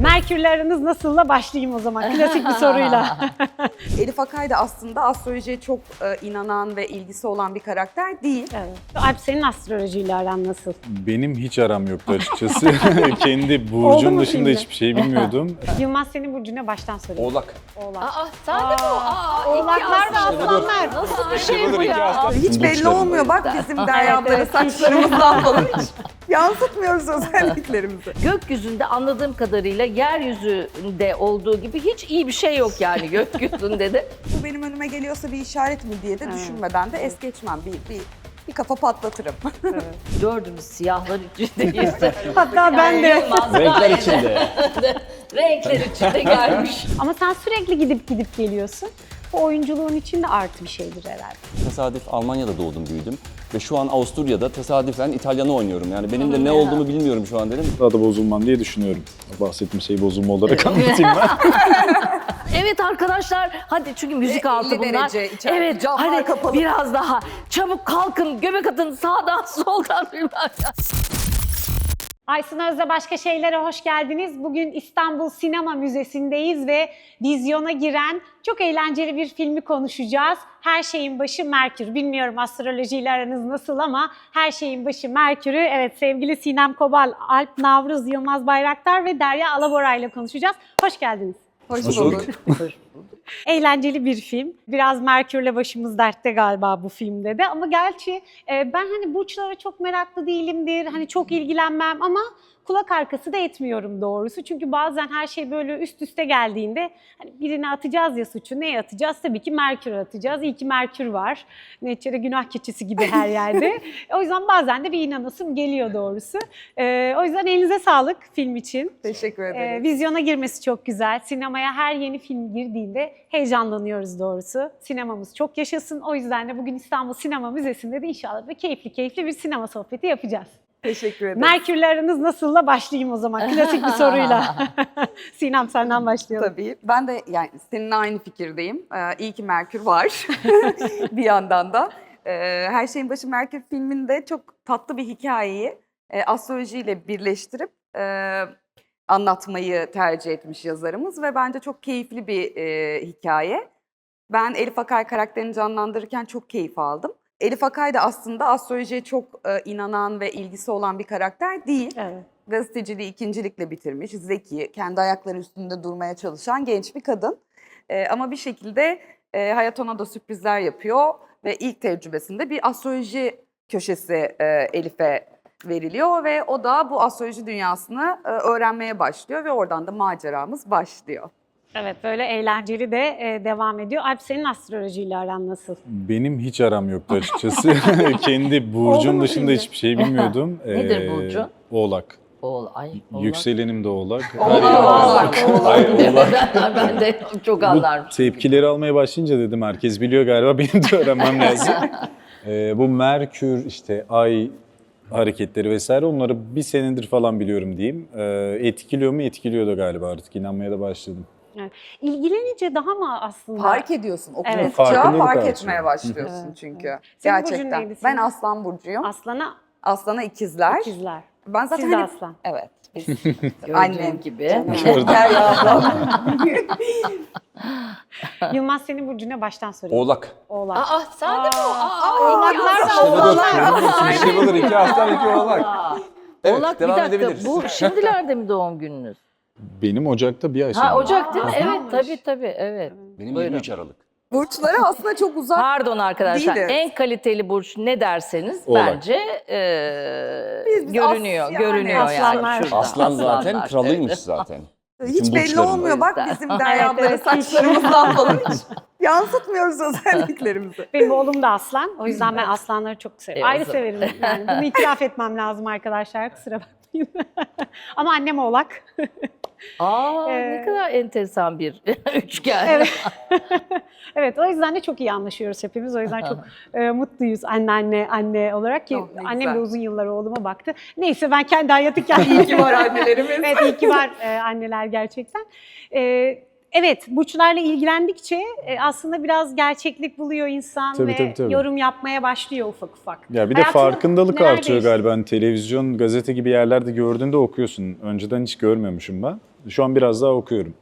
Merkürle aranız nasılla başlayayım o zaman. Klasik bir soruyla. Elif Akay da aslında astrolojiye çok e, inanan ve ilgisi olan bir karakter değil. evet. Alp senin astrolojiyle aran nasıl? Benim hiç aram yoktu açıkçası. Kendi Oldu burcum mu dışında şimdi? hiçbir şey bilmiyordum. Yılmaz senin burcuna baştan sorayım. Oğlak. Oğlak. Aa, sen de mi o? Aa, Oğlaklar ve aslanlar. Nasıl bir şey bu ya? Hiç belli Burçlarım. olmuyor bak bizim Derya ablanın evet. saçlarımızdan falan hiç yansıtmıyoruz özelliklerimizi. Gökyüzünde anladığım kadarıyla yeryüzünde olduğu gibi hiç iyi bir şey yok yani gökyüzünde de. Bu benim önüme geliyorsa bir işaret mi diye de düşünmeden de es geçmem. Bir, bir, bir kafa patlatırım. Dördümüz siyahlar içindeyiz. Hatta ben de. Renkler içinde. Renkler içinde gelmiş. Ama sen sürekli gidip gidip geliyorsun. Bu oyunculuğun için de artı bir şeydir herhalde. Tesadüf Almanya'da doğdum büyüdüm. Ve şu an Avusturya'da tesadüfen İtalyan'ı oynuyorum. Yani benim de ne olduğumu bilmiyorum şu an dedim. Daha da bozulmam diye düşünüyorum. Bahsettiğim şeyi bozulma olarak anlatayım ben. Evet arkadaşlar hadi çünkü müzik Ve altı 50 bunlar. derece içeride, evet camlar hadi kapalı. biraz daha çabuk kalkın göbek atın sağdan soldan bilmem ne. Aysun Öz'le Başka Şeylere hoş geldiniz. Bugün İstanbul Sinema Müzesi'ndeyiz ve vizyona giren çok eğlenceli bir filmi konuşacağız. Her şeyin başı Merkür. Bilmiyorum astrolojiyle aranız nasıl ama her şeyin başı Merkür'ü evet sevgili Sinem Kobal, Alp Navruz, Yılmaz Bayraktar ve Derya Alabora ile konuşacağız. Hoş geldiniz. Hoş Hoş bulduk. Eğlenceli bir film. Biraz Merkür'le başımız dertte galiba bu filmde de. Ama gerçi e, ben hani burçlara çok meraklı değilimdir. Hani çok ilgilenmem ama kulak arkası da etmiyorum doğrusu. Çünkü bazen her şey böyle üst üste geldiğinde hani birine atacağız ya suçu. Neye atacağız? Tabii ki Merkür'e atacağız. İyi ki Merkür var. Neticede günah keçisi gibi her yerde. o yüzden bazen de bir inanasım geliyor doğrusu. E, o yüzden elinize sağlık film için. Teşekkür Ee, ederim. vizyona girmesi çok güzel. Sinemaya her yeni film girdiğinde heyecanlanıyoruz doğrusu. Sinemamız çok yaşasın. O yüzden de bugün İstanbul Sinema Müzesi'nde de inşallah böyle keyifli keyifli bir sinema sohbeti yapacağız. Teşekkür ederim. Merkürle aranız nasılla başlayayım o zaman. Klasik bir soruyla. Sinem senden başlayalım. Tabii. Ben de yani seninle aynı fikirdeyim. Ee, iyi ki Merkür var bir yandan da. Ee, Her şeyin başı Merkür filminde çok tatlı bir hikayeyi e, astrolojiyle birleştirip e, anlatmayı tercih etmiş yazarımız ve bence çok keyifli bir e, hikaye. Ben Elif Akay karakterini canlandırırken çok keyif aldım. Elif Akay da aslında astrolojiye çok e, inanan ve ilgisi olan bir karakter değil Evet. gazeteciliği ikincilikle bitirmiş, zeki, kendi ayakları üstünde durmaya çalışan genç bir kadın. Ee, ama bir şekilde e, hayat ona da sürprizler yapıyor ve ilk tecrübesinde bir astroloji köşesi e, Elif'e veriliyor ve o da bu astroloji dünyasını e, öğrenmeye başlıyor ve oradan da maceramız başlıyor. Evet böyle eğlenceli de e, devam ediyor. Alp senin astrolojiyle aran nasıl? Benim hiç aram yoktu açıkçası. Kendi burcum dışında şimdi? hiçbir şey bilmiyordum. Nedir Ee, burcun? Oğlak. Oğul, ay, oğlak. Yükselenim de oğlak. Oğlak, Her yer oğlak, Hayır, oğlak. ben, ben de çok Bu anlarım. tepkileri almaya başlayınca dedim herkes biliyor galiba benim de öğrenmem lazım. Ee, bu Merkür işte ay hareketleri vesaire onları bir senedir falan biliyorum diyeyim. Ee, etkiliyor mu? Etkiliyordu galiba artık inanmaya da başladım. İlgilenince daha mı aslında? Fark ediyorsun Evet. okudukça Farkındalık fark etmeye başlıyorsun çünkü. Senin burcun Gerçekten. Ben? Aslan Burcu'yum. Aslana Aslan'a ikizler. ikizler. Ben zaten Siz hani- aslan. Evet. Annem. gibi. Yılmaz senin burcuna baştan sorayım. Oğlak. Oğlak. Aa sen de mi o? Aa, Oğlaklar oğlaklar. İşte budur. İki aslan, iki oğlak. Evet, Oğlak bir dakika edebiliriz. bu şimdilerde mi doğum gününüz? Benim Ocak'ta bir ay sonra. Ha Ocak değil mi? Aa, Evet tabii tabii evet. Benim Buyurun. 23 Aralık. Burçları aslında çok uzak. Pardon arkadaşlar Değiliz. en kaliteli burç ne derseniz Oğlak. bence eee, Biz- biz görünüyor as- yani. görünüyor Aslanlar. yani. şurada. Aslan zaten Aslanlar, kralıymış zaten. Hiç Bütün belli burçların. olmuyor. Bak bizim Derya ablanın evet. saçlarımızdan falan hiç yansıtmıyoruz özelliklerimizi. Benim oğlum da aslan. O yüzden ben aslanları çok severim. Evet, Ayrı severim. Yani bunu itiraf etmem lazım arkadaşlar. Kusura bakmayın. Ama annem oğlak. Aa ne Ee, kadar enteresan bir üçgen. Evet. evet o yüzden de çok iyi anlaşıyoruz hepimiz. O yüzden çok e, mutluyuz anne anne anne olarak ki Oh, ne annem güzel. de uzun yıllar oğluma baktı. Neyse ben kendi hayatı kendim İyi ki var annelerimiz. evet iyi ki var e, anneler gerçekten. E, evet burçlarla ilgilendikçe e, aslında biraz gerçeklik buluyor insan Tabii, ve tabii, tabii. yorum yapmaya başlıyor ufak ufak. Ya bir de Hayatında farkındalık artıyor değişti? galiba. Hani televizyon, gazete gibi yerlerde gördüğünde okuyorsun. Önceden hiç görmüyormuşum ben. Şu an biraz daha okuyorum.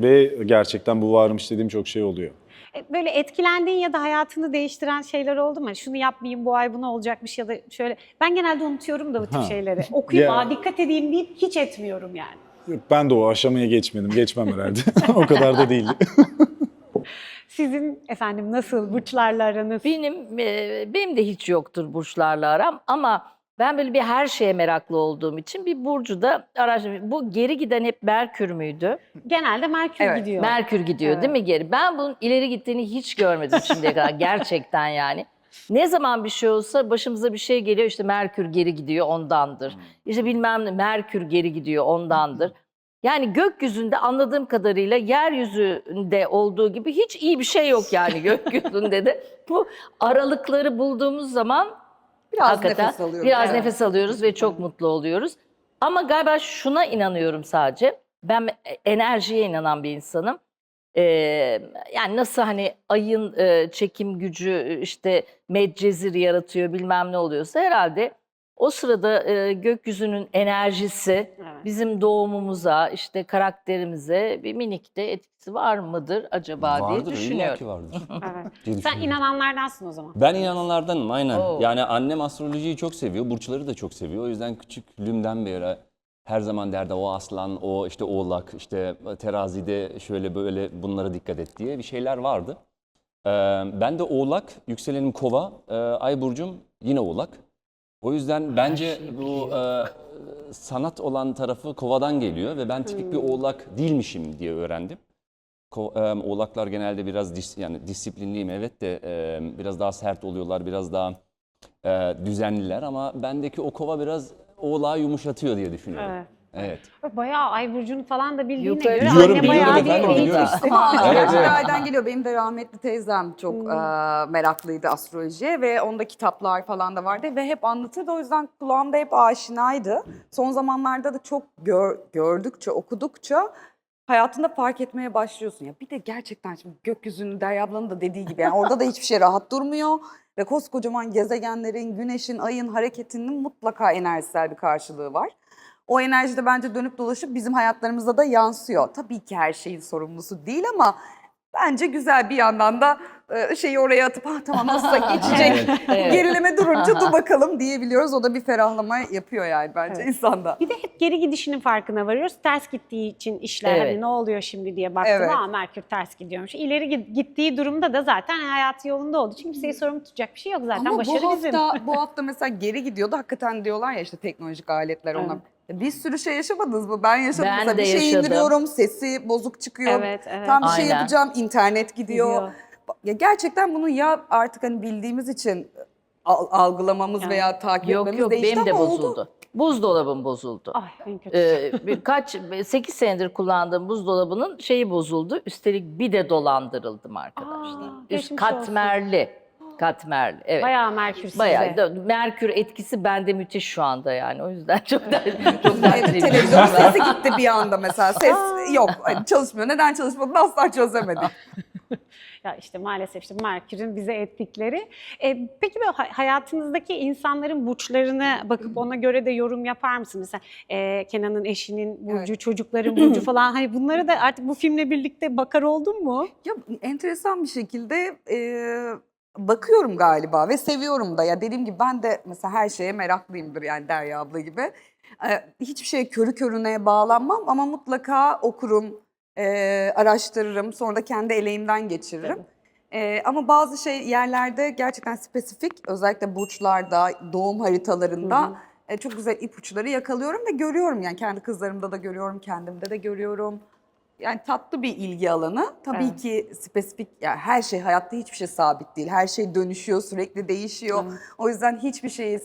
Ve gerçekten bu varmış dediğim çok şey oluyor. E, Böyle etkilendiğin ya da hayatını değiştiren şeyler oldu mu? Şunu yapmayayım bu ay buna olacakmış ya da şöyle. Ben genelde unutuyorum da bu tip Ha. şeyleri. Okuyayım, Ya. aa, dikkat edeyim deyip hiç etmiyorum yani. Yok, Ben de o aşamaya geçmedim. Geçmem herhalde. o kadar da değil. Sizin efendim nasıl burçlarla aranız? Benim e, benim de hiç yoktur burçlarla aram ama ben böyle bir her şeye meraklı olduğum için bir burcu da araştırdım. Bu geri giden hep Merkür müydü? Genelde Merkür Evet, gidiyor. Merkür gidiyor Evet. değil mi geri? Ben bunun ileri gittiğini hiç görmedim şimdiye kadar gerçekten yani. Ne zaman bir şey olsa başımıza bir şey geliyor işte Merkür geri gidiyor ondandır. İşte bilmem ne Merkür geri gidiyor ondandır. Yani gökyüzünde anladığım kadarıyla yeryüzünde olduğu gibi hiç iyi bir şey yok yani gökyüzünde de. Bu aralıkları bulduğumuz zaman Biraz Hakikaten nefes alıyorum. Biraz Evet. nefes alıyoruz ve çok mutlu oluyoruz. Ama galiba şuna inanıyorum sadece. Ben enerjiye inanan bir insanım. Ee, yani nasıl hani ayın e, çekim gücü e, işte medcezir yaratıyor bilmem ne oluyorsa herhalde o sırada e, gökyüzünün enerjisi Evet. bizim doğumumuza işte karakterimize bir minik de etkisi var mıdır acaba diye Vardır, illa düşünüyorum. ki vardır. Evet. diye Sen inananlardansın o zaman. Ben inananlardanım aynen. Oo. Yani annem astrolojiyi çok seviyor, burçları da çok seviyor. O yüzden küçüklüğümden beri her zaman derdi o aslan, o işte oğlak, işte terazide şöyle böyle bunlara dikkat et diye bir şeyler vardı. Ee, ben de oğlak, yükselenim kova, e, ay burcum yine oğlak. O yüzden bence bu e, sanat olan tarafı kovadan geliyor ve ben tipik bir oğlak değilmişim diye öğrendim. Ko- e, oğlaklar genelde biraz dis- yani disiplinliyim evet de e, biraz daha sert oluyorlar, biraz daha e, düzenliler ama bendeki o kova biraz oğlağı yumuşatıyor diye düşünüyorum. Evet. Evet. Bayağı ay burcunu falan da bildiğine Yukarı- göre Biliyorum, anne biliyorum bayağı bir efendim, eğitim biliyorum. istemiş. Ama Evet, evet. geliyor? Benim de rahmetli teyzem çok Hmm. e, meraklıydı astrolojiye ve onda kitaplar falan da vardı ve hep anlatırdı. O yüzden kulağımda hep aşinaydı. Son zamanlarda da çok gör- gördükçe, okudukça hayatında fark etmeye başlıyorsun. Ya bir de gerçekten şimdi gökyüzünün Derya ablanın da dediği gibi yani orada da hiçbir şey rahat durmuyor. Ve koskocaman gezegenlerin, güneşin, ayın hareketinin mutlaka enerjisel bir karşılığı var. O enerji de bence dönüp dolaşıp bizim hayatlarımıza da yansıyor. Tabii ki her şeyin sorumlusu değil ama bence güzel bir yandan da şeyi oraya atıp ah tamam nasılsa geçecek. Evet. Gerileme durunca dur bakalım diyebiliyoruz. O da bir ferahlama yapıyor yani bence insanda. Bir de hep geri gidişinin farkına varıyoruz. Ters gittiği için işler Evet. hani ne oluyor şimdi diye baktım. Evet. Aa Merkür ters gidiyormuş. İleri git- gittiği durumda da zaten hayatı yolunda oldu. Çünkü kimseyi sorumlu tutacak bir şey yok zaten. Ama Başarı bu bizim. hafta, bu hafta mesela geri gidiyordu. Hakikaten diyorlar ya işte teknolojik aletler ona. Bir sürü şey yaşamadınız mı? Ben yaşadım. Ben de bir şey yaşadım. indiriyorum, sesi bozuk çıkıyor. Evet, evet. Tam bir şey Aynen. yapacağım, internet gidiyor. Gidiyor. Ya gerçekten bunu ya artık hani bildiğimiz için al- algılamamız Yani. veya takip Yok etmemiz yok değişti benim de ama oldu. bozuldu. Buzdolabım bozuldu. Ay en kötü. Ee, birkaç 8 senedir kullandığım buzdolabının şeyi bozuldu. Üstelik bir de dolandırıldım arkadaşlar. Aa, Üst geçmiş olsun. katmerli. Katmerli. Evet. Bayağı Merkür. Bayağı da- Merkür etkisi bende müthiş şu anda yani. O yüzden çok da çok dertliyim. televizyon sesi gitti bir anda mesela. Ses yok, hani çalışmıyor. Neden çalışmadığını asla çözemedik. Ya işte maalesef işte Merkür'ün bize ettikleri. E, peki böyle hay- hayatınızdaki insanların burçlarına bakıp ona göre de yorum yapar mısınız? Mesela e, Kenan'ın eşinin burcu, çocukların burcu falan. Hani bunları da artık bu filmle birlikte bakar oldun mu? Ya enteresan bir şekilde e, bakıyorum galiba ve seviyorum da. Ya dediğim gibi ben de mesela her şeye meraklıyımdır yani Derya abla gibi. E, hiçbir şeye körü körüne bağlanmam ama mutlaka okurum, e, araştırırım. Sonra da kendi eleğimden geçiririm. E, ama bazı şey yerlerde gerçekten spesifik özellikle burçlarda, doğum haritalarında e, çok güzel ipuçları yakalıyorum ve görüyorum yani kendi kızlarımda da görüyorum, kendimde de görüyorum. Yani tatlı bir ilgi alanı. Tabii Evet. ki spesifik, yani her şey hayatta hiçbir şey sabit değil. Her şey dönüşüyor, sürekli değişiyor. O yüzden hiçbir şeyi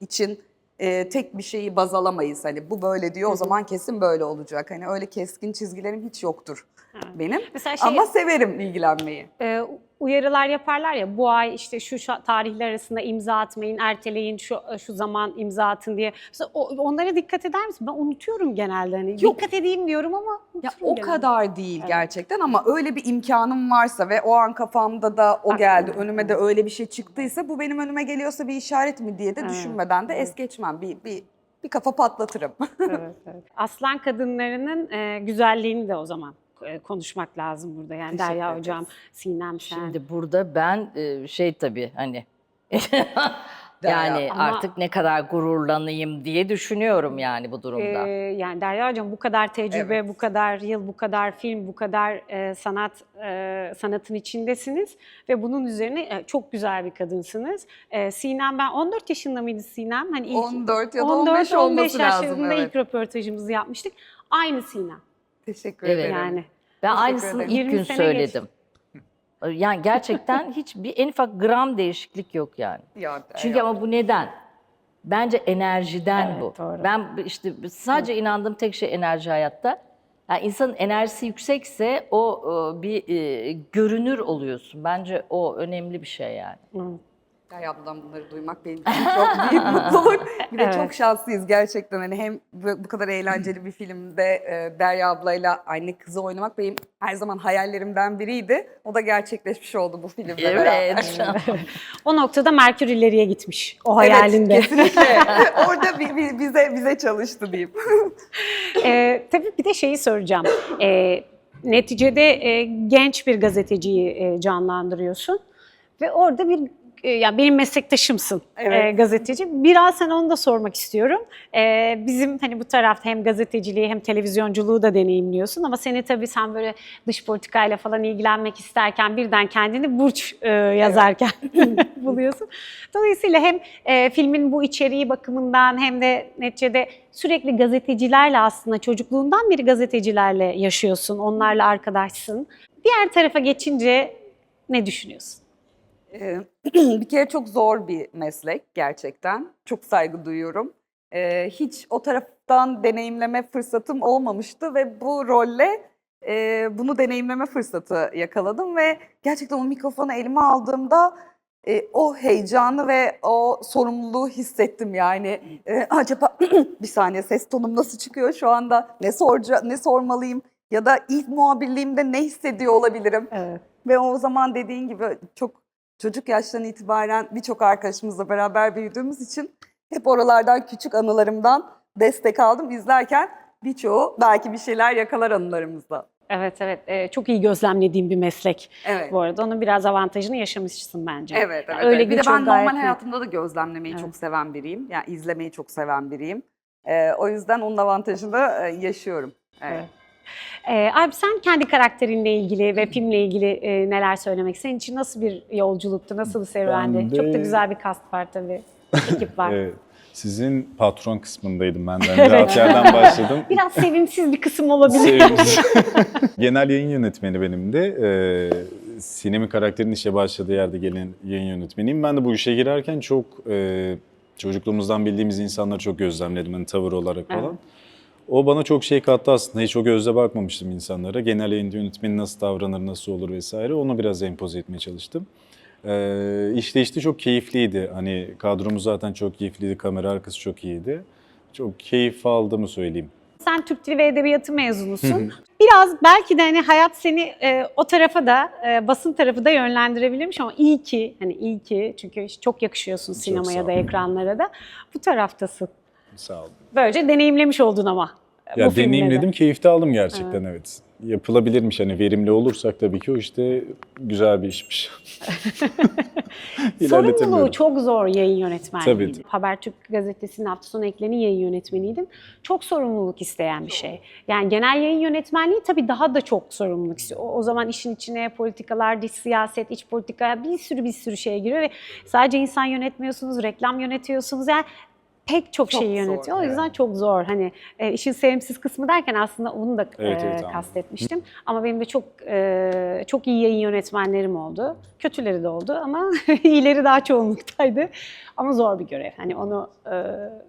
için e, tek bir şeyi baz alamayız. Hani bu böyle diyor o zaman kesin böyle olacak. Hani öyle keskin çizgilerim hiç yoktur benim. Mesela şey, Ama severim ilgilenmeyi. e, uyarılar yaparlar ya bu ay işte şu tarihler arasında imza atmayın, erteleyin şu şu zaman imza atın diye. Mesela onlara dikkat eder misin? Ben unutuyorum genelde hani. Yok. Dikkat edeyim diyorum ama Ya o genelde. kadar değil Evet. gerçekten ama öyle bir imkanım varsa ve o an kafamda da o geldi, önüme de öyle bir şey çıktıysa bu benim önüme geliyorsa bir işaret mi diye de Evet, düşünmeden de es geçmem. Bir, bir, bir kafa patlatırım. evet, evet. Aslan kadınlarının e, güzelliğini de o zaman konuşmak lazım burada. Yani Teşekkür Derya ederiz. Hocam, Sinem Şen. Şimdi burada ben e, şey tabii hani yani Ama- artık ne kadar gururlanayım diye düşünüyorum yani bu durumda. Ee, yani Derya Hocam bu kadar tecrübe, Evet. bu kadar yıl, bu kadar film, bu kadar e, sanat e, sanatın içindesiniz ve bunun üzerine e, çok güzel bir kadınsınız. E, Sinem ben 14 yaşında mıydı Sinem? Hani ilk 14 ya da 15 olması lazım. yaşlarında Evet. ilk röportajımızı yapmıştık. Aynı Sinem Teşekkür Evet. ederim. yani. Ben Teşekkür aynısını ederim. ilk 20 gün sene söyledim. Yani gerçekten hiç bir en ufak gram değişiklik yok yani. Ya. Çünkü ama bu neden? Bence enerjiden Evet, bu. doğru. Ben işte sadece inandığım tek şey enerji hayatta. Yani insanın enerjisi yüksekse o e, bir e, görünür oluyorsun. Bence o önemli bir şey yani. Hı. Derya abladan bunları duymak benim için çok büyük mutluluk. Bir de Evet. çok şanslıyız gerçekten. Hani hem bu bu kadar eğlenceli bir filmde e, Derya ablayla anne kızı oynamak benim her zaman hayallerimden biriydi. O da gerçekleşmiş oldu bu filmle beraber. O noktada Merkür ileriye gitmiş o hayalinde. Evet, kesinlikle. Orada bi- bi- bize bize çalıştı diyeyim. Ee, tabii bir de şeyi soracağım. Ee, neticede e, genç bir gazeteciyi e, canlandırıyorsun ve orada bir e, ya benim meslektaşımsın Evet. e, gazeteci. Biraz sen onu da sormak istiyorum. Ee, bizim hani bu tarafta hem gazeteciliği hem televizyonculuğu da deneyimliyorsun ama seni tabii sen böyle dış politikayla falan ilgilenmek isterken birden kendini burç e, yazarken buluyorsun. Dolayısıyla hem e, filmin bu içeriği bakımından hem de neticede sürekli gazetecilerle aslında çocukluğundan beri gazetecilerle yaşıyorsun, onlarla arkadaşsın. Diğer tarafa geçince ne düşünüyorsun? Ee, bir kere çok zor bir meslek gerçekten. Çok saygı duyuyorum. Ee, hiç o taraftan deneyimleme fırsatım olmamıştı ve bu rolle e, bunu deneyimleme fırsatı yakaladım ve gerçekten o mikrofonu elime aldığımda e, o heyecanı ve o sorumluluğu hissettim yani. E, acaba bir saniye ses tonum nasıl çıkıyor şu anda? Ne sorca ne sormalıyım? Ya da ilk muhabirliğimde ne hissediyor olabilirim? Evet. Ve o zaman dediğin gibi çok çocuk yaştan itibaren birçok arkadaşımızla beraber büyüdüğümüz için hep oralardan küçük anılarımdan destek aldım. İzlerken birçoğu belki bir şeyler yakalar anılarımızda. Evet evet Ee, çok iyi gözlemlediğim bir meslek Evet. bu arada. Onun biraz avantajını yaşamışsın bence. Evet, evet. Yani öyle evet. Bir de ben gayet normal net. hayatımda da gözlemlemeyi Evet. çok seven biriyim. Yani izlemeyi çok seven biriyim. Ee, o yüzden onun avantajını da e, yaşıyorum. Evet. Evet. Ee, abi sen kendi karakterinle ilgili ve filmle ilgili e, neler söylemek? Senin için nasıl bir yolculuktu, nasıl bir serüvendi? Ben de- Çok da güzel bir cast var tabii. Ekip var. Evet. Sizin patron kısmındaydım ben de. Evet. Hani Rahat yerden başladım. Biraz sevimsiz bir kısım olabilir. Genel yayın yönetmeni benim de. Ee, Sinem'in karakterin işe başladığı yerde gelen yayın yönetmeniyim. Ben de bu işe girerken çok e, çocukluğumuzdan bildiğimiz insanları çok gözlemledim. Hani tavır olarak falan. O bana çok şey kattı aslında. Hiç o gözle bakmamıştım insanlara. Genel yayın yönetmeni nasıl davranır, nasıl olur vesaire. Onu biraz empoze etmeye çalıştım. Ee, işleyişti çok keyifliydi. Hani kadromuz zaten çok keyifliydi. Kamera arkası çok iyiydi. Çok keyif aldığımı söyleyeyim. Sen Türk Dili ve Edebiyatı mezunusun. Biraz belki de hani hayat seni e, o tarafa da e, basın tarafı da yönlendirebilirmiş ama iyi ki hani iyi ki çünkü çok yakışıyorsun Çok sinemaya da ekranlara da bu taraftasın. Sağ olun. Böylece deneyimlemiş oldun ama. E, Ya bu deneyimledim, keyif de aldım gerçekten evet. Yapılabilirmiş hani verimli olursak tabii ki o işte güzel bir işmiş. Sorumluluğu çok zor yayın yönetmenliği. Tabii. Habertürk gazetesinin hafta sonu eklenin yayın yönetmeniydim. Çok sorumluluk isteyen bir şey. Yani genel yayın yönetmenliği tabii daha da çok sorumluluk istiyor. O, o zaman işin içine politikalar, dış siyaset, iç politika bir sürü bir sürü şey giriyor ve sadece insan yönetmiyorsunuz, reklam yönetiyorsunuz. Yani pek çok, Çok şeyi zor, yönetiyor. O evet. yüzden çok zor. Hani e, işin sevimsiz kısmı derken aslında onu da Evet, e, evet, kastetmiştim. Ama benim de çok e, çok iyi yayın yönetmenlerim oldu. Kötüleri de oldu ama iyileri daha çoğunluktaydı. Ama zor bir görev. Hani onu e,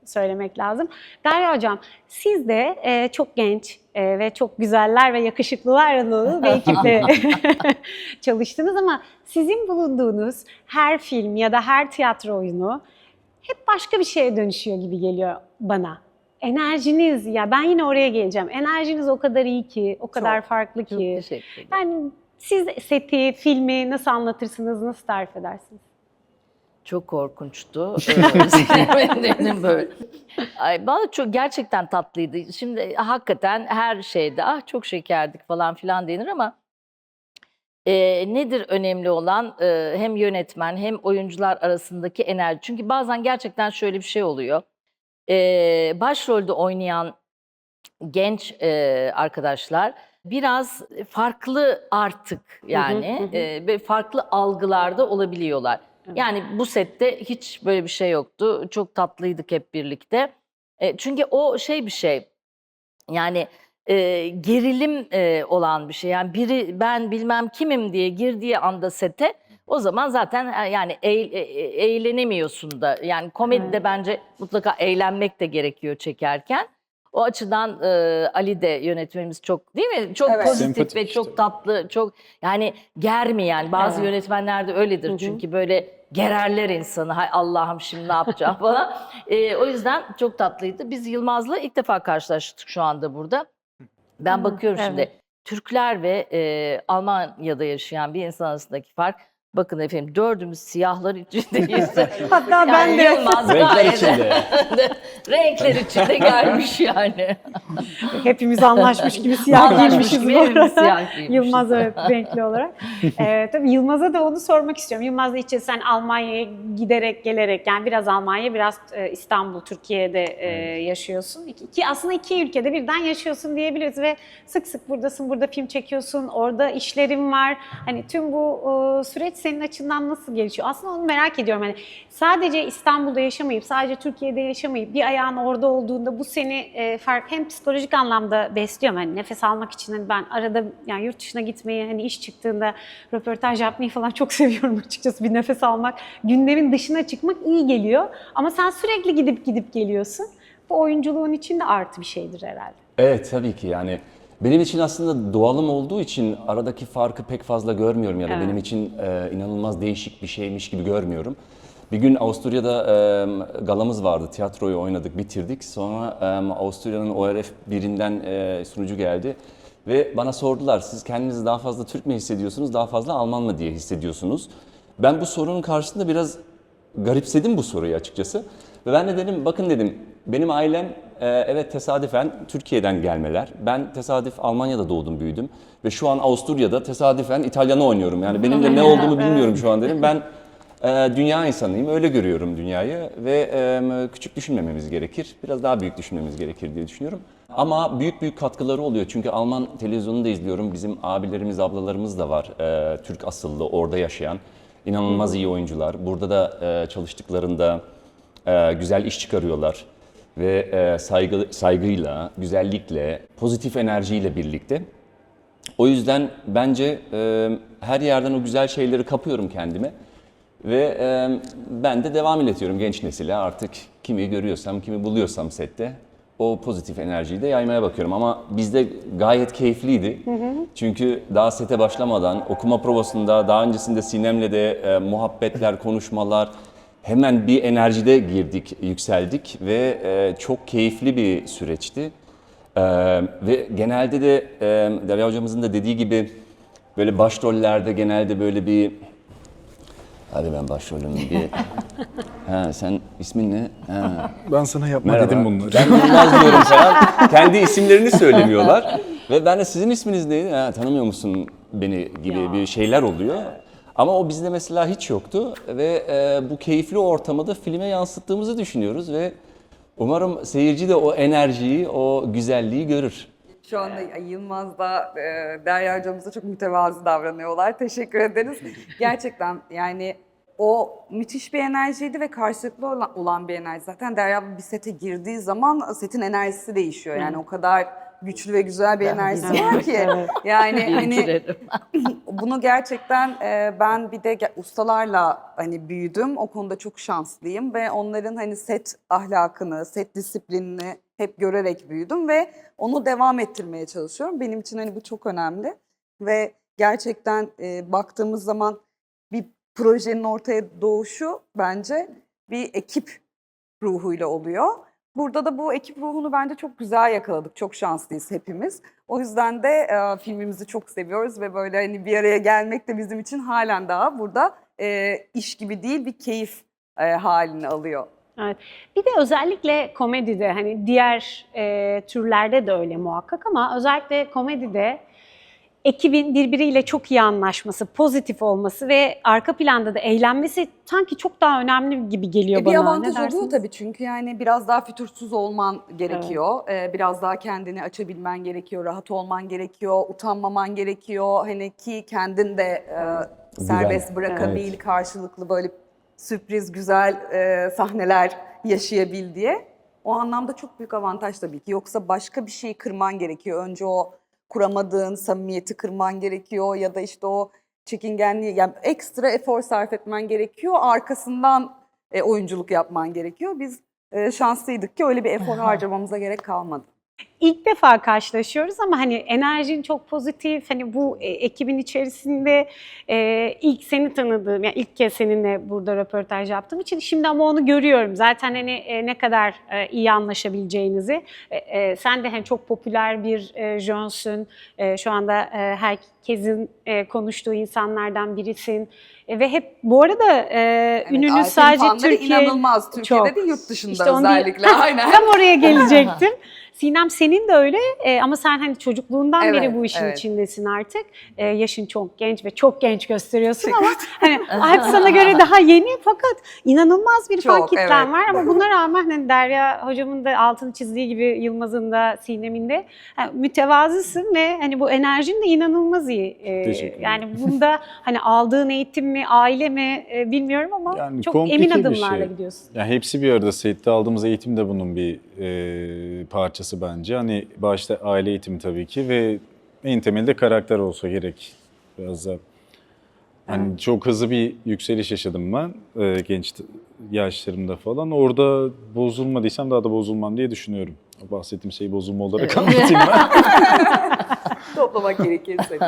söylemek lazım. Derya Hocam, siz de e, çok genç e, ve çok güzeller ve yakışıklılar dolu bir ekiple çalıştınız ama sizin bulunduğunuz her film ya da her tiyatro oyunu hep başka bir şeye dönüşüyor gibi geliyor bana. Enerjiniz ya ben yine oraya geleceğim. Enerjiniz o kadar iyi ki, o kadar Çok, farklı Çok ki. teşekkür ederim. Yani siz seti, filmi nasıl anlatırsınız, nasıl tarif edersiniz? Çok korkunçtu. Sinirlendim böyle. Ay, bana çok gerçekten tatlıydı. Şimdi hakikaten her şeyde ah çok şekerdik falan filan denir ama e, nedir önemli olan e, hem yönetmen hem oyuncular arasındaki enerji. Çünkü bazen gerçekten şöyle bir şey oluyor. E, başrolde oynayan genç e, arkadaşlar biraz farklı artık yani hı hı. e, ve farklı algılarda olabiliyorlar. Evet. Yani bu sette hiç böyle bir şey yoktu. Çok tatlıydık hep birlikte. E, çünkü o şey bir şey. Yani e, gerilim e, olan bir şey. Yani biri ben bilmem kimim diye girdiği anda sete o zaman zaten e, yani e- e- eğlenemiyorsun da. Yani komedide Evet. bence mutlaka eğlenmek de gerekiyor çekerken. O açıdan e, Ali de yönetmenimiz çok değil mi? Çok Evet. pozitif Sempatik ve işte. çok tatlı, çok yani germeyen. Bazı Evet. yönetmenler de öyledir Hı hı. çünkü böyle gererler insanı. Hay Allah'ım şimdi ne yapacağım falan. E, o yüzden çok tatlıydı. Biz Yılmaz'la ilk defa karşılaştık şu anda burada. Ben Hı, bakıyorum evet. şimdi Türkler ve e, Almanya'da yaşayan bir insan arasındaki fark. Bakın efendim dördümüz siyahlar içindeyiz. Hatta ben de. Yılmaz Renkler gayet- içinde. Renkler içinde gelmiş yani. Hepimiz anlaşmış gibi siyah Anlaşmış giymişiz gibi bu arada. hepimiz siyah giymişiz. Yılmaz evet renkli olarak. Ee, tabii Yılmaz'a da onu sormak istiyorum. Yılmaz işte sen Almanya'ya giderek gelerek yani biraz Almanya biraz e, İstanbul, Türkiye'de e, yaşıyorsun. İki, iki- aslında iki ülkede birden yaşıyorsun diyebiliriz ve sık sık buradasın, burada film çekiyorsun, orada işlerin var. Hani tüm bu e, süreç senin açından nasıl gelişiyor? Aslında onu merak ediyorum. Hani sadece İstanbul'da yaşamayıp, sadece Türkiye'de yaşamayıp bir ayağın orada olduğunda bu seni e, fark hem psikolojik anlamda besliyor mu? Hani nefes almak için hani ben arada yani yurt dışına gitmeyi hani iş çıktığında röportaj yapmayı falan çok seviyorum açıkçası. Bir nefes almak, günlerin dışına çıkmak iyi geliyor. Ama sen sürekli gidip gidip geliyorsun. Bu oyunculuğun için de artı bir şeydir herhalde. Evet tabii ki yani benim için aslında doğalım olduğu için aradaki farkı pek fazla görmüyorum ya da Evet. benim için e, inanılmaz değişik bir şeymiş gibi görmüyorum. Bir gün Avusturya'da e, galamız vardı, tiyatroyu oynadık, bitirdik. Sonra e, Avusturya'nın ORF birinden e, sunucu geldi ve bana sordular siz kendinizi daha fazla Türk mü hissediyorsunuz, daha fazla Alman mı diye hissediyorsunuz. Ben bu sorunun karşısında biraz garipsedim bu soruyu açıkçası. Ve ben de dedim bakın dedim benim ailem e, evet tesadüfen Türkiye'den gelmeler. Ben tesadüf Almanya'da doğdum büyüdüm. Ve şu an Avusturya'da tesadüfen İtalyanı oynuyorum. Yani benim de ne olduğumu bilmiyorum şu an dedim. Ben e, dünya insanıyım öyle görüyorum dünyayı. Ve e, küçük düşünmememiz gerekir. Biraz daha büyük düşünmemiz gerekir diye düşünüyorum. Ama büyük büyük katkıları oluyor. Çünkü Alman televizyonunu da izliyorum. Bizim abilerimiz, ablalarımız da var. Türk asıllı, orada yaşayan. İnanılmaz iyi oyuncular. Burada da çalıştıklarında güzel iş çıkarıyorlar ve e, saygı saygıyla, güzellikle, pozitif enerjiyle birlikte. O yüzden bence e, her yerden o güzel şeyleri kapıyorum kendime ve e, ben de devam iletiyorum genç nesile artık kimi görüyorsam, kimi buluyorsam sette o pozitif enerjiyi de yaymaya bakıyorum ama bizde gayet keyifliydi. Çünkü daha sete başlamadan okuma provasında daha öncesinde Sinem'le de e, muhabbetler, konuşmalar hemen bir enerjide girdik, yükseldik ve e, çok keyifli bir süreçti. Ee, ve genelde de e, Derya hocamızın da dediği gibi böyle başrollerde genelde böyle bir hadi ben başrolüm bir ha sen ismin ne? Ha. Ben sana yapma Merhaba. dedim bunları. Ben Yılmaz diyorum falan. Kendi isimlerini söylemiyorlar. Ve ben de sizin isminiz neydi? Ha, tanımıyor musun beni gibi bir şeyler oluyor. Ama o bizde mesela hiç yoktu ve e, bu keyifli ortamı da filme yansıttığımızı düşünüyoruz ve umarım seyirci de o enerjiyi, o güzelliği görür. Şu anda Yılmaz da e, Derya hocamız da çok mütevazı davranıyorlar. Teşekkür ederiz. Gerçekten yani o müthiş bir enerjiydi ve karşılıklı olan, olan bir enerji. Zaten Derya bir sete girdiği zaman setin enerjisi değişiyor. Yani o kadar güçlü ve güzel bir enerjisi var ki. Yani hani. bunu gerçekten e, ben bir de ustalarla hani büyüdüm. O konuda çok şanslıyım ve onların hani set ahlakını, set disiplinini hep görerek büyüdüm ve onu devam ettirmeye çalışıyorum. Benim için hani bu çok önemli ve gerçekten e, baktığımız zaman bir projenin ortaya doğuşu bence bir ekip ruhuyla oluyor. Burada da bu ekip ruhunu bence çok güzel yakaladık. Çok şanslıyız hepimiz. O yüzden de e, filmimizi çok seviyoruz ve böyle hani bir araya gelmek de bizim için halen daha burada e, iş gibi değil bir keyif e, halini alıyor. Bir de özellikle komedide hani diğer e, türlerde de öyle muhakkak ama özellikle komedide ekibin birbiriyle çok iyi anlaşması, pozitif olması ve arka planda da eğlenmesi sanki çok daha önemli gibi geliyor E, bana. bir Ne avantaj oluyor tabii çünkü yani biraz daha fütursuz olman gerekiyor. E, biraz daha kendini açabilmen gerekiyor, rahat olman gerekiyor, utanmaman gerekiyor. Hani ki kendin de e, serbest bırakabil, Evet. karşılıklı böyle sürpriz güzel e, sahneler yaşayabil diye. O anlamda çok büyük avantaj tabii ki. Yoksa başka bir şeyi kırman gerekiyor. Önce o kuramadığın samimiyeti kırman gerekiyor ya da işte o çekingenliği yani ekstra efor sarf etmen gerekiyor. Arkasından e, oyunculuk yapman gerekiyor. Biz e, şanslıydık ki öyle bir efor harcamamıza gerek kalmadı. İlk defa karşılaşıyoruz ama hani enerjin çok pozitif. Hani bu e, ekibin içerisinde e, ilk seni tanıdığım, yani ilk kez seninle burada röportaj yaptığım için şimdi ama onu görüyorum. Zaten hani e, ne kadar e, iyi anlaşabileceğinizi. E, e, sen de hani çok popüler bir e, jonsün. E, şu anda e, herkesin e, konuştuğu insanlardan birisin. E, ve hep bu arada e, Evet, ününüz sadece Türkiye inanılmaz. Türkiye'de çok. de yurt dışında İşte onu- özellikle. Aynen. Tam oraya gelecektim. Sinem senin de öyle e, ama sen hani çocukluğundan beri Evet, bu işin evet. içindesin artık. E, yaşın çok genç ve çok genç gösteriyorsun ama hani hep sana göre daha yeni fakat inanılmaz bir fan Çok, kitlen evet. var ama buna rağmen hani Derya hocamın da altını çizdiği gibi Yılmaz'ın da Sinem'in de yani mütevazısın ve hani bu enerjin de inanılmaz iyi. E, yani bunda hani aldığın eğitim mi, aile mi e, bilmiyorum ama Yani çok komplike emin bir adımlarla şey. gidiyorsun. Ya hepsi bir arada sette aldığımız eğitim de bunun bir e, parçası bence. Hani başta aile eğitimi tabii ki ve en temelde karakter olsa gerek biraz da. Hani çok hızlı bir yükseliş yaşadım ben e, genç yaşlarımda falan. Orada bozulmadıysam daha da bozulmam diye düşünüyorum. Bahsettiğim şeyi bozulma olarak anlatayım ben. Toplamak gerekirse.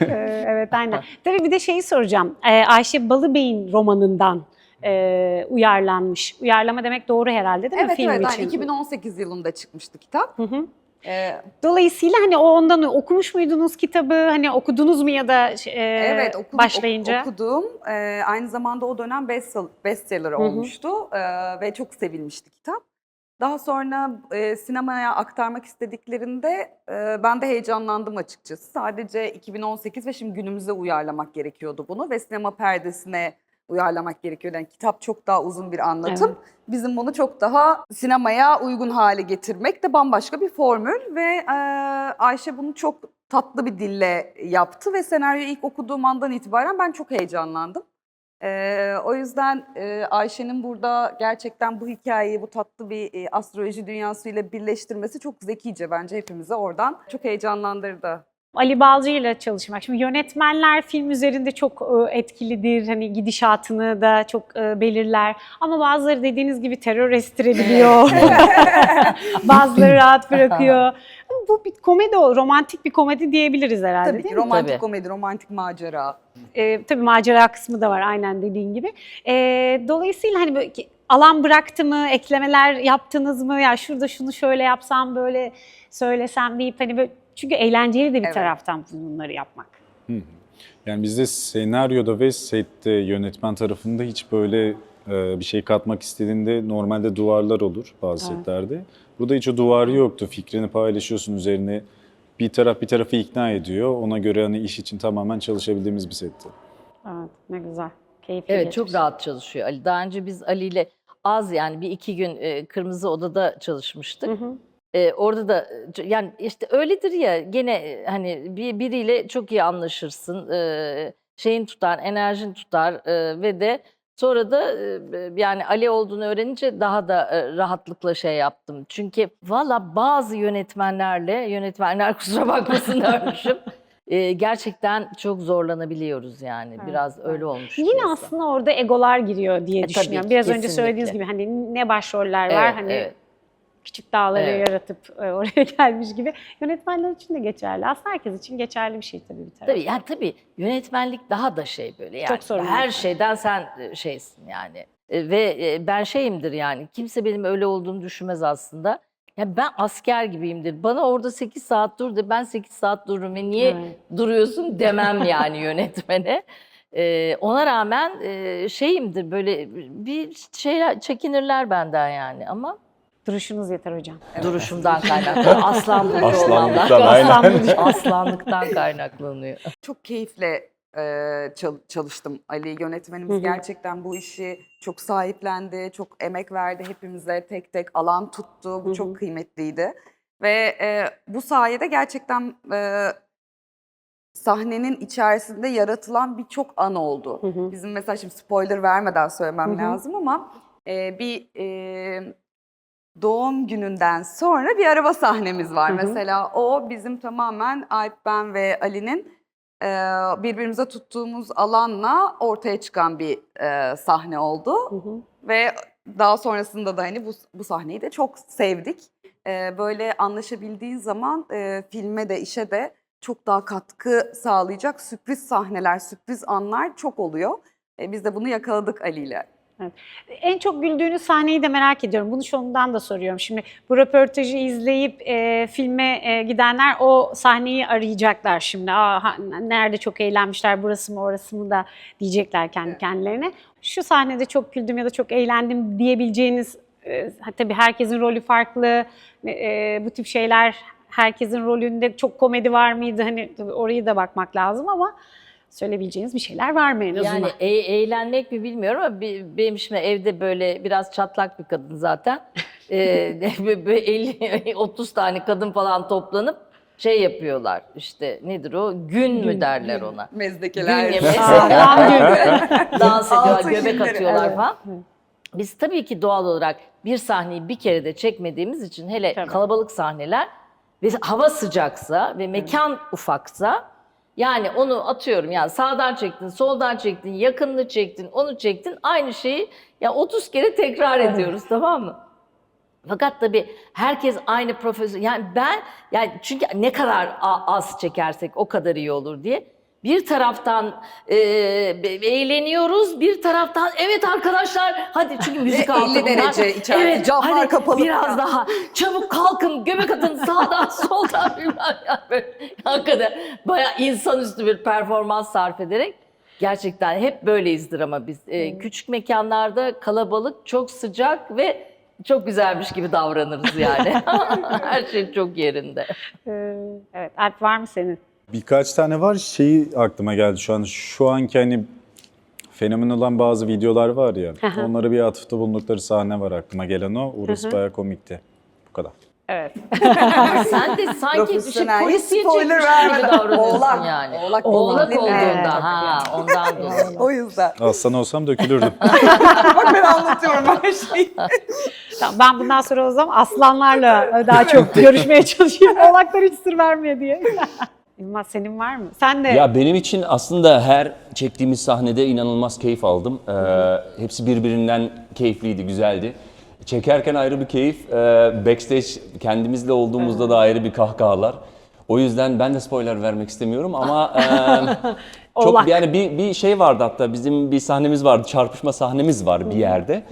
Ee, evet aynen. Tabii bir de şeyi soracağım. Ee, Ayşe Balıbey'in romanından e, uyarlanmış. Uyarlama demek doğru herhalde değil mi evet film evet. için? Yani 2018 yılında çıkmıştı kitap. Hı hı. Ee, Dolayısıyla hani o ondan okumuş muydunuz kitabı? Hani okudunuz mu ya da e, Evet okudum, başlayınca? ok- okudum. Ee, aynı zamanda o dönem best- bestseller hı. olmuştu Ee, ve çok sevilmişti kitap. Daha sonra e, sinemaya aktarmak istediklerinde e, ben de heyecanlandım açıkçası. Sadece 2018 ve şimdi günümüze uyarlamak gerekiyordu bunu ve sinema perdesine uyarlamak gerekiyordu. Yani kitap çok daha uzun bir anlatım. Evet. Bizim bunu çok daha sinemaya uygun hale getirmek de bambaşka bir formül ve e, Ayşe bunu çok tatlı bir dille yaptı ve senaryoyu ilk okuduğum andan itibaren ben çok heyecanlandım. E, o yüzden e, Ayşe'nin burada gerçekten bu hikayeyi bu tatlı bir e, astroloji dünyasıyla birleştirmesi çok zekice bence hepimize oradan çok heyecanlandırdı. Ali Balcı ile çalışmak. Şimdi yönetmenler film üzerinde çok e, etkilidir. Hani gidişatını da çok e, belirler. Ama bazıları dediğiniz gibi terör estirebiliyor. bazıları rahat bırakıyor. Bu bir komedi, romantik bir komedi diyebiliriz herhalde Tabii değil ki mi? romantik Tabii. komedi, romantik macera. E, tabii macera kısmı da var aynen dediğin gibi. E, dolayısıyla hani böyle ki- alan bıraktı mı, eklemeler yaptınız mı? Ya şurada şunu şöyle yapsam böyle söylesem deyip hani böyle çünkü eğlenceli de bir Evet. taraftan bunları yapmak. Yani bizde senaryoda ve sette yönetmen tarafında hiç böyle e, bir şey katmak istediğinde normalde duvarlar olur bazı Evet. setlerde. Burada hiç o duvar yoktu. Fikrini paylaşıyorsun üzerine. Bir taraf bir tarafı ikna ediyor. Ona göre hani iş için tamamen çalışabildiğimiz bir setti. Evet ne güzel. Keyifli Evet geçmiş. çok rahat çalışıyor Ali. Daha önce biz Ali ile az yani bir iki gün e, Kırmızı Oda'da çalışmıştık. Hı hı. E, orada da e, yani işte öyledir ya gene e, hani bir biriyle çok iyi anlaşırsın. E, şeyin tutar, enerjin tutar e, ve de sonra da e, yani Ali olduğunu öğrenince daha da e, rahatlıkla şey yaptım. Çünkü valla bazı yönetmenlerle, yönetmenler kusura bakmasın dermişim. E, gerçekten çok zorlanabiliyoruz yani. Evet, Biraz öyle olmuş. Yine piyasa. aslında orada egolar giriyor diye E, tabii düşünüyorum. ki, Biraz önce söylediğiniz kesinlikle. gibi hani ne başroller var Evet, hani evet. küçük dağları Evet. yaratıp e, oraya gelmiş gibi. Yönetmenler için de geçerli. Aslında herkes için geçerli bir şey tabii bir taraftan. Tabii yani tabii yönetmenlik daha da şey böyle yani. Çok sorumlu. Her şeyden sen e, şeysin yani. E, Ve ben şeyimdir yani. Kimse benim öyle olduğumu düşünmez aslında. Ya ben asker gibiyimdir. Bana orada 8 saat dur de ben 8 saat dururum ve niye Evet. duruyorsun demem yani yönetmene. E, ona rağmen e, şeyimdir böyle bir şeyler çekinirler benden yani ama Duruşunuz yeter hocam. duruşumdan kaynaklı. Aslan burcu olmamdan. Aslanlıktan, aynen. Aslanlıktan kaynaklanıyor. Çok keyifle e, çal- çalıştım. Ali yönetmenimiz Hı hı. gerçekten bu işi çok sahiplendi, çok emek verdi hepimize tek tek alan tuttu. Bu Hı hı. çok kıymetliydi. Ve e, bu sayede gerçekten e, sahnenin içerisinde yaratılan birçok an oldu. Hı hı. Bizim mesela şimdi spoiler vermeden söylemem Hı hı. lazım ama e, bir e, doğum gününden sonra bir araba sahnemiz var. Hı hı. Mesela o bizim tamamen Alp, ben ve Ali'nin birbirimize tuttuğumuz alanla ortaya çıkan bir e, sahne oldu. Hı hı. Ve daha sonrasında da hani bu, bu sahneyi de çok sevdik. E, böyle anlaşabildiğin zaman e, filme de işe de çok daha katkı sağlayacak sürpriz sahneler, sürpriz anlar çok oluyor. E, biz de bunu yakaladık Ali ile. En çok güldüğünüz sahneyi de merak ediyorum. Bunu şundan da soruyorum. Şimdi bu röportajı izleyip e, filme e, gidenler o sahneyi arayacaklar şimdi. Aa, ha- nerede çok eğlenmişler, burası mı orası mı da diyecekler kendi kendilerine. Şu sahnede çok güldüm ya da çok eğlendim diyebileceğiniz, e, tabii herkesin rolü farklı, e, bu tip şeyler herkesin rolünde çok komedi var mıydı? Hani orayı da bakmak lazım ama söyleyebileceğiniz bir şeyler var mı en azından? Yani e- eğlenmek mi bilmiyorum ama benim şimdi evde böyle biraz çatlak bir kadın zaten. Ee, böyle 50 30 tane kadın falan toplanıp şey yapıyorlar. İşte nedir o? Gün mü derler ona? Mezdekeler. Gün gün. Dans ediyorlar, göbek atıyorlar evet. falan. Biz tabii ki doğal olarak bir sahneyi bir kere de çekmediğimiz için hele Tabii. kalabalık sahneler ve hava sıcaksa ve mekan ufaksa yani onu atıyorum yani sağdan çektin, soldan çektin, yakınını çektin, onu çektin aynı şeyi ya 30 kere tekrar ediyoruz tamam mı? Fakat tabii herkes aynı profesör. Yani ben yani çünkü ne kadar az çekersek o kadar iyi olur diye. Bir taraftan e, eğleniyoruz, bir taraftan evet arkadaşlar hadi çünkü müzik altı 50 bunlar. derece içeride, camlar hadi kapalı Biraz daha çabuk kalkın, göbek atın sağdan soldan bilmem yani böyle hakikaten bayağı insanüstü bir performans sarf ederek gerçekten hep böyleyizdir ama biz. E, küçük mekanlarda kalabalık, çok sıcak ve çok güzelmiş gibi davranırız yani. Her şey çok yerinde. Ee, evet, Alp var mı senin? Birkaç tane var. Şeyi aklıma geldi şu an. Şu anki hani fenomen olan bazı videolar var ya. Aha. onlara bir atıfta bulundukları sahne var aklıma gelen o. Orası bayağı komikti. Bu kadar. Evet. Sen de sanki şey, Profesyonel, hiç polisiye spoiler çekmiş gibi vermeden. davranıyorsun Oğlak, yani. oğlak Oğlak olduğunda Evet. ha ondan dolayı. O yüzden. Aslan olsam dökülürdüm. Bak ben anlatıyorum her şeyi. Tamam, ben bundan sonra o zaman aslanlarla daha çok görüşmeye çalışıyorum. Oğlaklar hiç sır vermiyor diye. İlmaz senin var mı? Sen de Ya benim için aslında her çektiğimiz sahnede inanılmaz keyif aldım. Ee, hepsi birbirinden keyifliydi, güzeldi. Çekerken ayrı bir keyif, ee, backstage kendimizle olduğumuzda da ayrı bir kahkahalar. O yüzden ben de spoiler vermek istemiyorum ama e, çok Oğlak. yani bir, bir şey vardı hatta bizim bir sahnemiz vardı, çarpışma sahnemiz var bir yerde.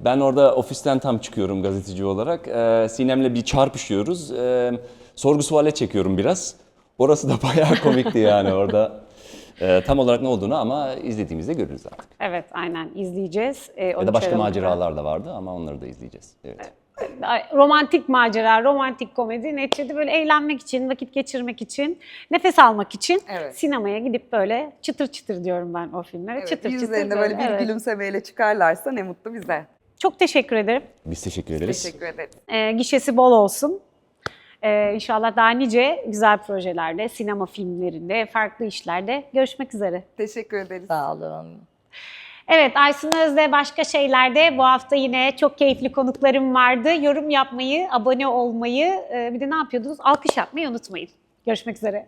Ben orada ofisten tam çıkıyorum gazeteci olarak. Ee, Sinem'le bir çarpışıyoruz. Ee, sorgu suale çekiyorum biraz. Orası da bayağı komikti yani orada. Ee, tam olarak ne olduğunu ama izlediğimizde görürüz artık. evet aynen izleyeceğiz. Ee, Ya 13 da başka maceralar da vardı ama onları da izleyeceğiz. Evet. Romantik macera, romantik komedi neticede böyle eğlenmek için, vakit geçirmek için, nefes almak için Evet. sinemaya gidip böyle çıtır çıtır diyorum ben o filmlere. Evet, çıtır çıtır yüzlerinde böyle bir evet. gülümsemeyle çıkarlarsa ne mutlu bize. Çok teşekkür ederim. Biz teşekkür ederiz. Teşekkür ederiz. Ee, gişesi bol olsun. Ee, inşallah daha nice güzel projelerde, sinema filmlerinde, farklı işlerde görüşmek üzere. Teşekkür ederiz. Sağ olun. Evet Aysun Özde başka şeylerde bu hafta yine çok keyifli konuklarım vardı. Yorum yapmayı, abone olmayı, e, bir de ne yapıyordunuz? Alkış yapmayı unutmayın. Görüşmek üzere.